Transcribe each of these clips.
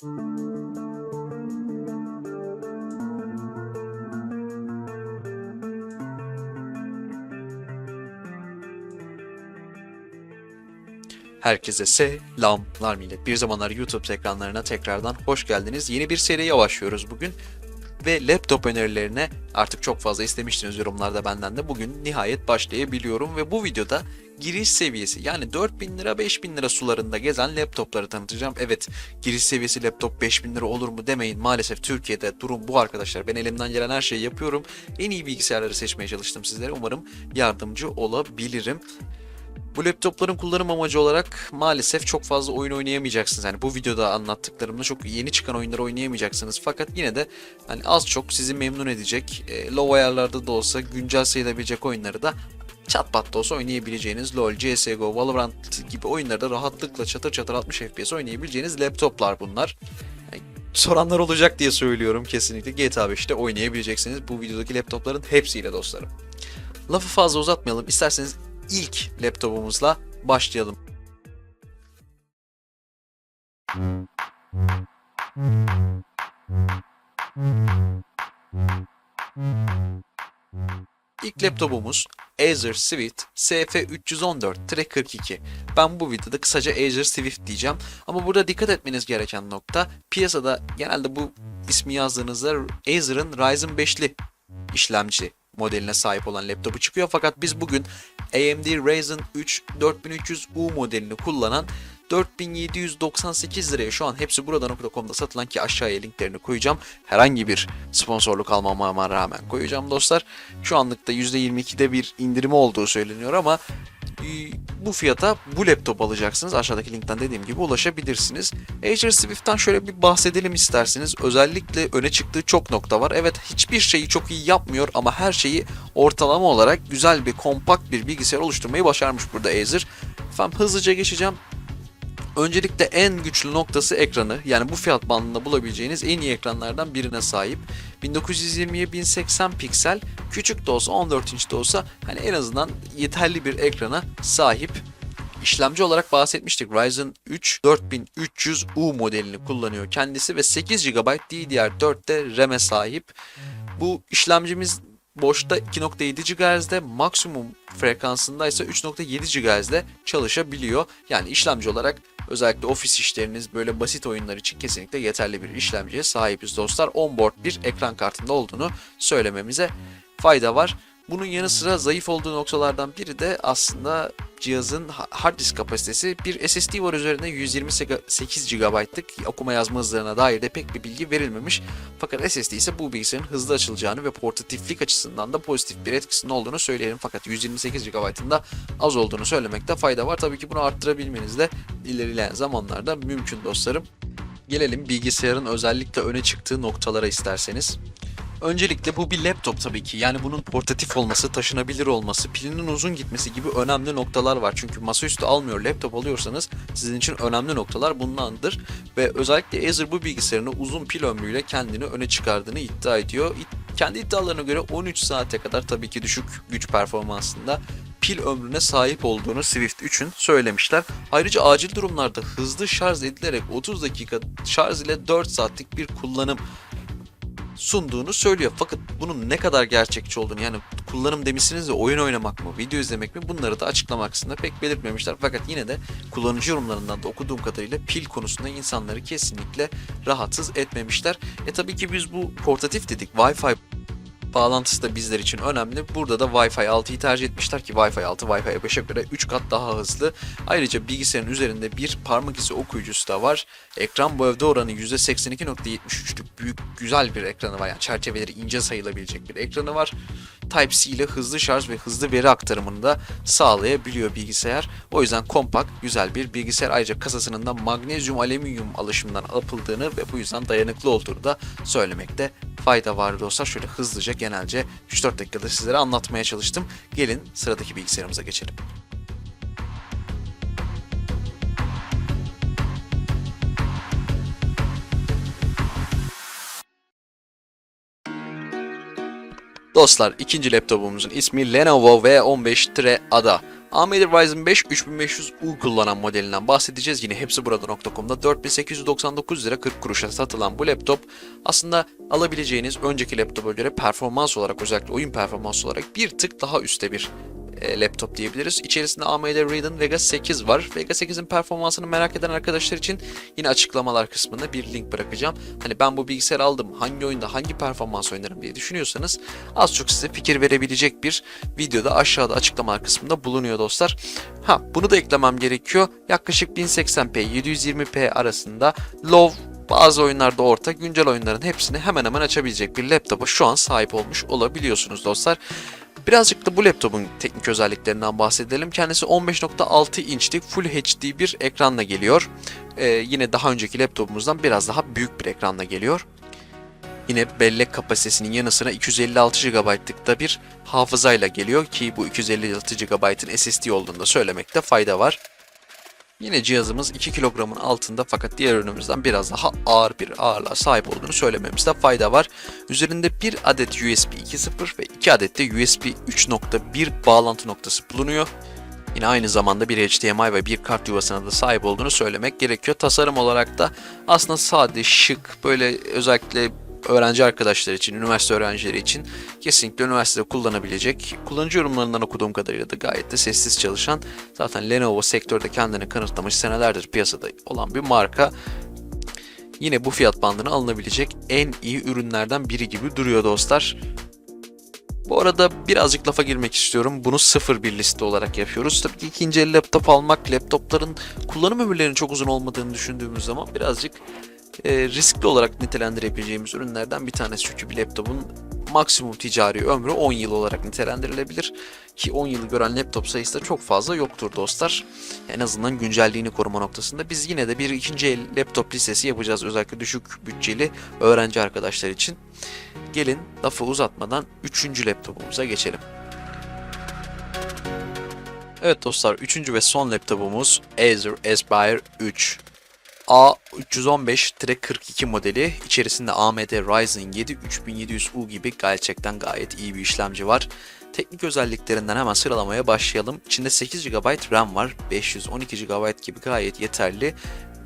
Herkese selamlar millet. Bir zamanlar YouTube ekranlarına tekrardan hoş geldiniz. Yeni bir seriye başlıyoruz bugün. Ve laptop önerilerine artık çok fazla istemiştiniz yorumlarda benden de. Bugün nihayet başlayabiliyorum ve bu videoda giriş seviyesi yani 4000 lira 5000 lira sularında gezen laptopları tanıtacağım. Evet giriş seviyesi laptop 5000 lira olur mu demeyin. Maalesef Türkiye'de durum bu arkadaşlar. Ben elimden gelen her şeyi yapıyorum. En iyi bilgisayarları seçmeye çalıştım sizlere. Umarım yardımcı olabilirim. Bu laptopların kullanım amacı olarak maalesef çok fazla oyun oynayamayacaksınız. Yani bu videoda anlattıklarımda çok yeni çıkan oyunları oynayamayacaksınız. Fakat yine de hani az çok sizi memnun edecek, e, low ayarlarda da olsa güncel sayılabilecek oyunları da çat pat da olsa oynayabileceğiniz LoL, CSGO, Valorant gibi oyunları da rahatlıkla çatır çatır 60 FPS oynayabileceğiniz laptoplar bunlar. Yani soranlar olacak diye söylüyorum kesinlikle GTA 5'te oynayabileceksiniz bu videodaki laptopların hepsiyle dostlarım. Lafı fazla uzatmayalım. İsterseniz ilk laptopumuzla başlayalım. İlk laptopumuz Acer Swift SF314-42. Ben bu videoda kısaca Acer Swift diyeceğim. Ama burada dikkat etmeniz gereken nokta piyasada genelde bu ismi yazdığınızda Acer'ın Ryzen 5'li işlemci modeline sahip olan laptopu çıkıyor. Fakat biz bugün AMD Ryzen 3 4300U modelini kullanan 4798 liraya şu an hepsi burada.com'da satılan ki aşağıya linklerini koyacağım. Herhangi bir sponsorluk almamama rağmen koyacağım dostlar. Şu anlıkta %22'de bir indirimi olduğu söyleniyor ama bu fiyata bu laptop alacaksınız. Aşağıdaki linkten dediğim gibi ulaşabilirsiniz. Acer Swift'ten şöyle bir bahsedelim isterseniz. Özellikle öne çıktığı çok nokta var. Evet hiçbir şeyi çok iyi yapmıyor ama her şeyi ortalama olarak güzel bir kompakt bir bilgisayar oluşturmayı başarmış burada Acer. Efendim hızlıca geçeceğim. Öncelikle en güçlü noktası ekranı. Yani bu fiyat bandında bulabileceğiniz en iyi ekranlardan birine sahip. 1920'ye 1080 piksel küçük de olsa 14 inç de olsa hani en azından yeterli bir ekrana sahip. İşlemci olarak bahsetmiştik. Ryzen 3 4300U modelini kullanıyor kendisi ve 8 GB DDR4'te RAM'e sahip. Bu işlemcimiz boşta 2.7 GHz'de maksimum frekansında ise 3.7 GHz'de çalışabiliyor. Yani işlemci olarak özellikle ofis işleriniz böyle basit oyunlar için kesinlikle yeterli bir işlemciye sahibiz dostlar. Onboard bir ekran kartında olduğunu söylememize fayda var. Bunun yanı sıra zayıf olduğu noktalardan biri de aslında cihazın hard disk kapasitesi. Bir SSD var üzerinde 128 GB'lık okuma yazma hızlarına dair de pek bir bilgi verilmemiş. Fakat SSD ise bu bilgisayarın hızlı açılacağını ve portatiflik açısından da pozitif bir etkisinin olduğunu söyleyelim. Fakat 128 GB'ın da az olduğunu söylemekte fayda var. Tabii ki bunu arttırabilmeniz de ilerleyen zamanlarda mümkün dostlarım. Gelelim bilgisayarın özellikle öne çıktığı noktalara isterseniz. Öncelikle bu bir laptop tabii ki. Yani bunun portatif olması, taşınabilir olması, pilinin uzun gitmesi gibi önemli noktalar var. Çünkü masaüstü almıyor, laptop alıyorsanız sizin için önemli noktalar bundandır. Ve özellikle Acer bu bilgisayarını uzun pil ömrüyle kendini öne çıkardığını iddia ediyor. Kendi iddialarına göre 13 saate kadar tabii ki düşük güç performansında pil ömrüne sahip olduğunu Swift 3'ün söylemişler. Ayrıca acil durumlarda hızlı şarj edilerek 30 dakika şarj ile 4 saatlik bir kullanım sunduğunu söylüyor. Fakat bunun ne kadar gerçekçi olduğunu yani kullanım demişsiniz de oyun oynamak mı, video izlemek mi bunları da açıklamak aslında pek belirtmemişler. Fakat yine de kullanıcı yorumlarından da okuduğum kadarıyla pil konusunda insanları kesinlikle rahatsız etmemişler. E tabii ki biz bu portatif dedik. Wi-Fi bağlantısı da bizler için önemli. Burada da Wi-Fi 6'yı tercih etmişler ki Wi-Fi 6 Wi-Fi 5'e göre 3 kat daha hızlı. Ayrıca bilgisayarın üzerinde bir parmak izi okuyucusu da var. Ekran bölge oranı %82.73'lük büyük güzel bir ekranı var. Yani çerçeveleri ince sayılabilecek bir ekranı var. Type-C ile hızlı şarj ve hızlı veri aktarımını da sağlayabiliyor bilgisayar. O yüzden kompakt, güzel bir bilgisayar. Ayrıca kasasının da magnezyum alüminyum alışımından yapıldığını ve bu yüzden dayanıklı olduğunu da söylemekte fayda var dostlar. Şöyle hızlıca genelce 3-4 dakikada sizlere anlatmaya çalıştım. Gelin sıradaki bilgisayarımıza geçelim. Dostlar ikinci laptopumuzun ismi Lenovo V15-Ada. AMD Ryzen 5 3500U kullanan modelinden bahsedeceğiz. Yine hepsi burada.com'da 4899 lira 40 kuruşa satılan bu laptop aslında alabileceğiniz önceki laptopa göre performans olarak özellikle oyun performansı olarak bir tık daha üstte bir e, laptop diyebiliriz. İçerisinde AMD Radeon Vega 8 var. Vega 8'in performansını merak eden arkadaşlar için yine açıklamalar kısmında bir link bırakacağım. Hani ben bu bilgisayarı aldım hangi oyunda hangi performans oynarım diye düşünüyorsanız az çok size fikir verebilecek bir videoda aşağıda açıklamalar kısmında bulunuyor dostlar. Ha bunu da eklemem gerekiyor. Yaklaşık 1080p 720p arasında low bazı oyunlarda orta, güncel oyunların hepsini hemen hemen açabilecek bir laptopa şu an sahip olmuş olabiliyorsunuz dostlar. Birazcık da bu laptopun teknik özelliklerinden bahsedelim. Kendisi 15.6 inçlik Full HD bir ekranla geliyor. Ee, yine daha önceki laptopumuzdan biraz daha büyük bir ekranla geliyor. Yine bellek kapasitesinin yanı sıra 256 GB'lık da bir hafızayla geliyor ki bu 256 GB'ın SSD olduğunu da söylemekte fayda var. Yine cihazımız 2 kilogramın altında fakat diğer ürünümüzden biraz daha ağır bir ağırlığa sahip olduğunu söylememizde fayda var. Üzerinde bir adet USB 2.0 ve 2 adet de USB 3.1 bağlantı noktası bulunuyor. Yine aynı zamanda bir HDMI ve bir kart yuvasına da sahip olduğunu söylemek gerekiyor. Tasarım olarak da aslında sade, şık, böyle özellikle öğrenci arkadaşlar için, üniversite öğrencileri için kesinlikle üniversitede kullanabilecek, kullanıcı yorumlarından okuduğum kadarıyla da gayet de sessiz çalışan, zaten Lenovo sektörde kendini kanıtlamış senelerdir piyasada olan bir marka. Yine bu fiyat bandına alınabilecek en iyi ürünlerden biri gibi duruyor dostlar. Bu arada birazcık lafa girmek istiyorum. Bunu sıfır bir liste olarak yapıyoruz. Tabii ki ikinci el laptop almak, laptopların kullanım ömürlerinin çok uzun olmadığını düşündüğümüz zaman birazcık e, riskli olarak nitelendirebileceğimiz ürünlerden bir tanesi. Çünkü bir laptopun maksimum ticari ömrü 10 yıl olarak nitelendirilebilir. Ki 10 yılı gören laptop sayısı da çok fazla yoktur dostlar. En azından güncelliğini koruma noktasında. Biz yine de bir ikinci el laptop listesi yapacağız. Özellikle düşük bütçeli öğrenci arkadaşlar için. Gelin lafı uzatmadan 3. laptopumuza geçelim. Evet dostlar 3. ve son laptopumuz Acer Aspire 3. A315-42 modeli içerisinde AMD Ryzen 7 3700U gibi gerçekten gayet iyi bir işlemci var. Teknik özelliklerinden hemen sıralamaya başlayalım. İçinde 8 GB RAM var, 512 GB gibi gayet yeterli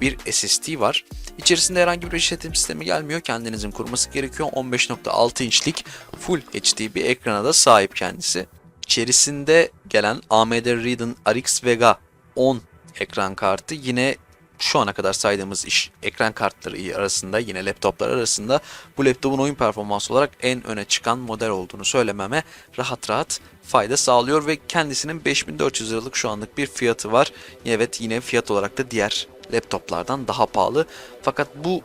bir SSD var. İçerisinde herhangi bir işletim sistemi gelmiyor. Kendinizin kurması gerekiyor. 15.6 inçlik Full HD bir ekrana da sahip kendisi. İçerisinde gelen AMD Radeon RX Vega 10 ekran kartı yine şu ana kadar saydığımız iş ekran kartları arasında yine laptoplar arasında bu laptopun oyun performansı olarak en öne çıkan model olduğunu söylememe rahat rahat fayda sağlıyor ve kendisinin 5400 liralık şu anlık bir fiyatı var. Evet yine fiyat olarak da diğer laptoplardan daha pahalı. Fakat bu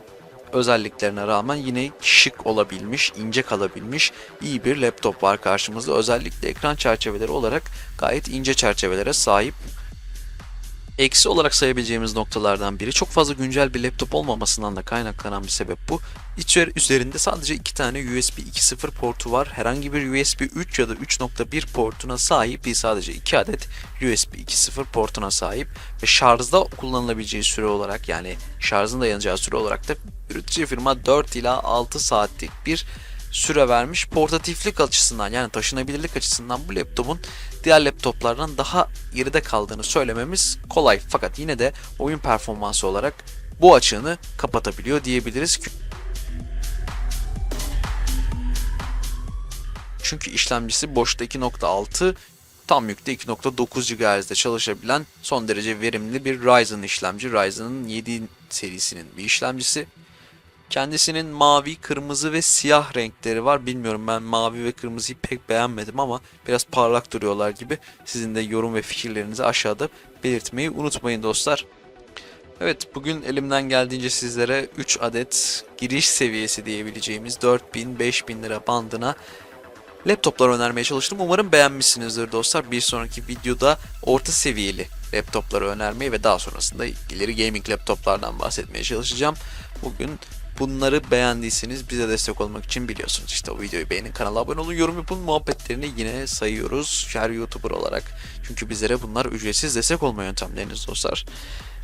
özelliklerine rağmen yine şık olabilmiş, ince kalabilmiş iyi bir laptop var karşımızda. Özellikle ekran çerçeveleri olarak gayet ince çerçevelere sahip eksi olarak sayabileceğimiz noktalardan biri çok fazla güncel bir laptop olmamasından da kaynaklanan bir sebep bu. İçer üzerinde sadece iki tane USB 2.0 portu var. Herhangi bir USB 3 ya da 3.1 portuna sahip değil sadece 2 adet USB 2.0 portuna sahip ve şarjda kullanılabileceği süre olarak yani şarjın dayanacağı süre olarak da üretici firma 4 ila 6 saatlik bir süre vermiş. Portatiflik açısından yani taşınabilirlik açısından bu laptopun diğer laptoplardan daha geride kaldığını söylememiz kolay. Fakat yine de oyun performansı olarak bu açığını kapatabiliyor diyebiliriz. Çünkü işlemcisi boşta 2.6 tam yükte 2.9 GHz'de çalışabilen son derece verimli bir Ryzen işlemci. Ryzen'ın 7 serisinin bir işlemcisi. Kendisinin mavi, kırmızı ve siyah renkleri var. Bilmiyorum ben mavi ve kırmızıyı pek beğenmedim ama biraz parlak duruyorlar gibi. Sizin de yorum ve fikirlerinizi aşağıda belirtmeyi unutmayın dostlar. Evet bugün elimden geldiğince sizlere 3 adet giriş seviyesi diyebileceğimiz 4000-5000 lira bandına laptoplar önermeye çalıştım. Umarım beğenmişsinizdir dostlar. Bir sonraki videoda orta seviyeli laptopları önermeyi ve daha sonrasında ileri gaming laptoplardan bahsetmeye çalışacağım. Bugün Bunları beğendiyseniz bize destek olmak için biliyorsunuz işte o videoyu beğenin kanala abone olun yorum yapın muhabbetlerini yine sayıyoruz her youtuber olarak. Çünkü bizlere bunlar ücretsiz destek olma yöntemleriniz dostlar.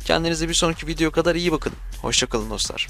Kendinize bir sonraki video kadar iyi bakın. Hoşçakalın dostlar.